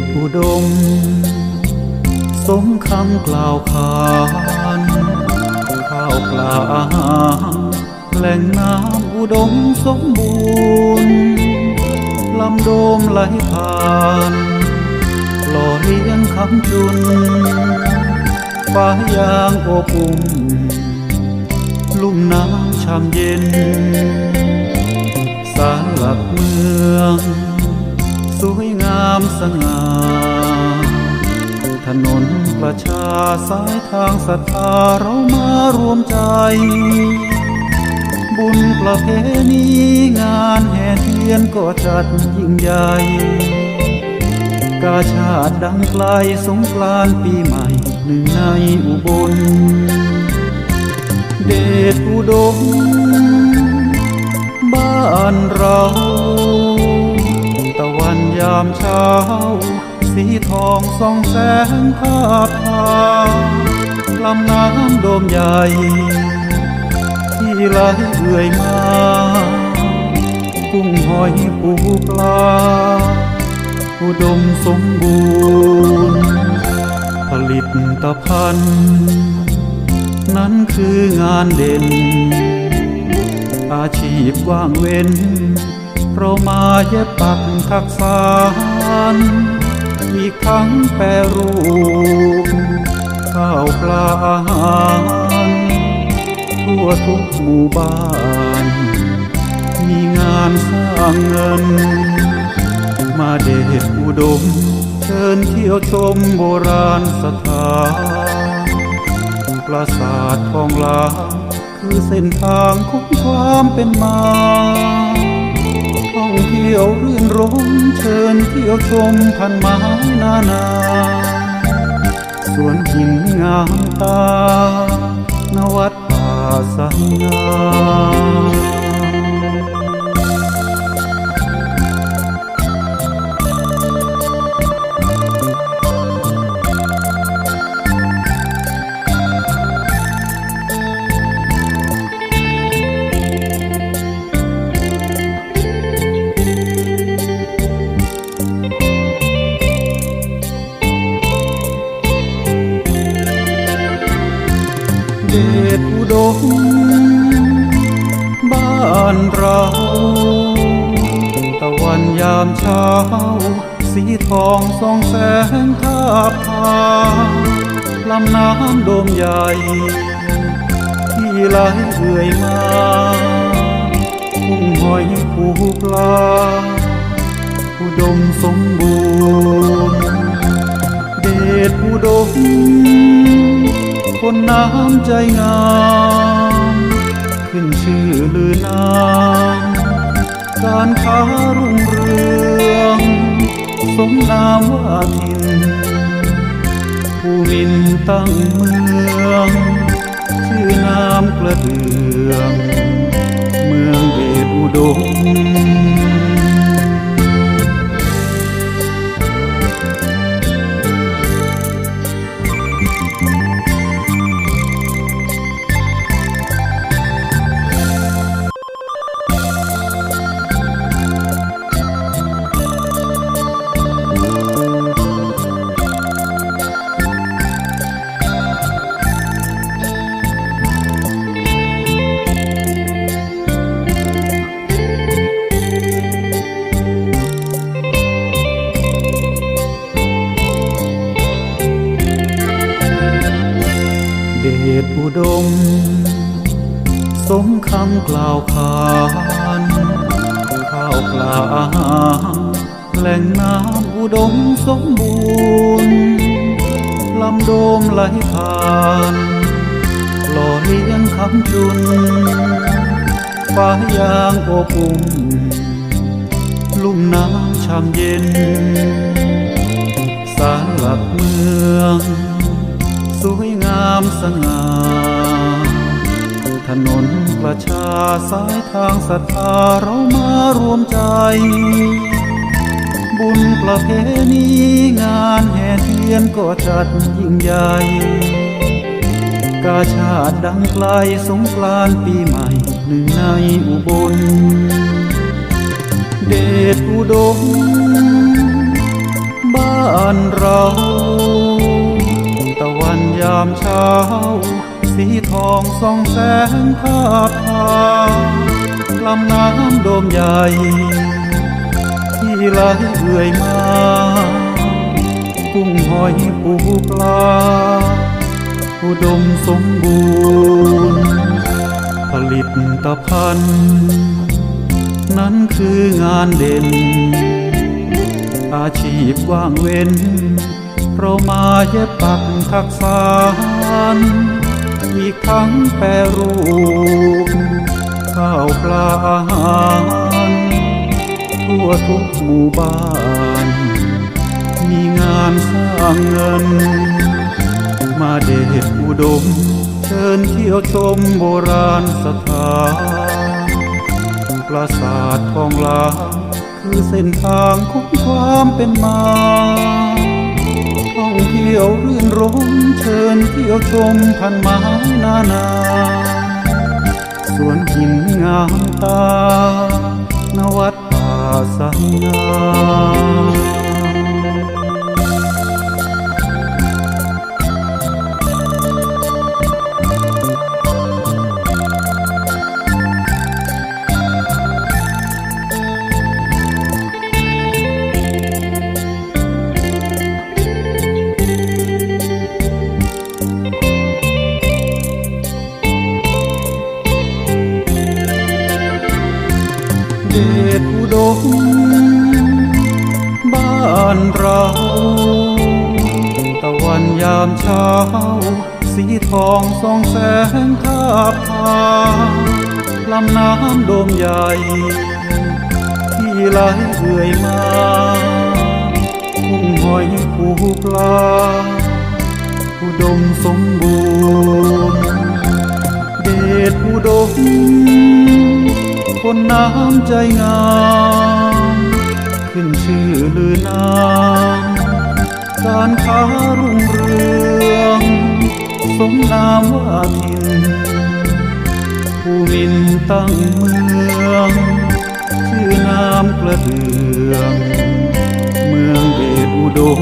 ชอุดม สมคำกล่าวขานข้าวปลาอาหารแหล่งน้ำอุดมสมบูรณ์ลำโดมไหลผ่านหล่อเลี้ยงคำจุนฟ้ายางอบอุ่นลุ่มน้ำชามเย็น สารหลักเมือง สวยามสง่า ถนนประชาสายทางศรัทธาเรามารวมใจ บุญประเพณีงานแห่เทียนก็จัดยิ่งใหญ่ กาชาติดังไกลสงกรานปีใหม่หนึ่งในอุบล เดชอุดมบ้านเรา ยามเช้า สีทองส่องแสงภาพพาลำน้ำโดมใหญ่ ที่ไหลเอื่อยมากุ้งหอยปูปลา อุดมสมบูรณ์ ผลิตภัณฑ์ นั้นคืองานเด่น อาชีพว่างเว้น เรามาเย็บปักทักษานอีกทั้งแปรรูปข้าวปลาอาหารทั่วทุกหมู่บ้าน มีงานสร้างเงิน มาเดชอุดม เชิญเที่ยวชมโบราณสถานปราสาททองลางคือเส้นทางของความเป็นมา เที่ยวรื่นรมเชิญเที่ยวชมพันไม้นานาสวนหินงามตานวัดป่าสังงา เดชอุดมบ้านเราตะวันยามเช้า สีทองส่องแสงทาบทาลำน้ำโดมใหญ่ ที่ไหลเอื่อยมากุ้งหอยปูปลา อุดมสมบูรณ์ เดชอุดม คนน้ำใจงาม ขึ้นชื่อลือนามการค้ารุ่งเรือง สมนามว่าทินผู้มินตั้งเมือง ชื่อนามกระเดือง เมืองเดชอุดมำกล่าวขานข้าวปลาอาหารแหล่งน้ำอุดมสมบูรณ์ลำโดมไหลผ่านหล่อเลี้ยงคำจุนฟ้ายางอบอุ่นลุ่มน้ำชามเย็น สารหลักเมือง สวยงามสง่า ถนนประชาสายทางศรัทธาเรามารวมใจ บุญประเพณีงานแห่เทียนก็จัดยิ่งใหญ่กาชาติดังไกลสงกรานต์ปีใหม่หนึ่งในอุบล เดชอุดมบ้านเรา ตะวันยามเช้า สีทองส่องแสงภาพพาลำน้ำโดมใหญ่ ที่ไหลเอื่อยมากุ้งหอยปูปลา อุดมสมบูรณ์ ผลิตภัณฑ์ นั้นคืองานเด่น อาชีพว่างเว้นเรามาเย็บปักทักษาน อีกทั้งแปรรูปข้าวปลาอาหารทั่วทุกหมู่บ้าน มีงานสร้างเงิน มาเดชอุดม เชิญเที่ยวชมโบราณสถานปราสาททองหลางคือเส้นทางของความเป็นมา ร่มเชิญเที่ยวชมพันไม้นานาสวนหินงามตานวัดป่าสังงาามเช้า สีทองส่องแสงทาบทาลำน้ำโดมใหญ่ ที่ไหลเอื่อยมากุ้งหอยปูปลา อุดมสมบูรณ์เดชอุดมคนน้ำใจงาม ขึ้นชื่อลือนาม การค้ารุ่งเรืองสมนามว่าทินผู้มินตั้งเมือง ชื่อนามกระเดือง เมืองเดชอุดม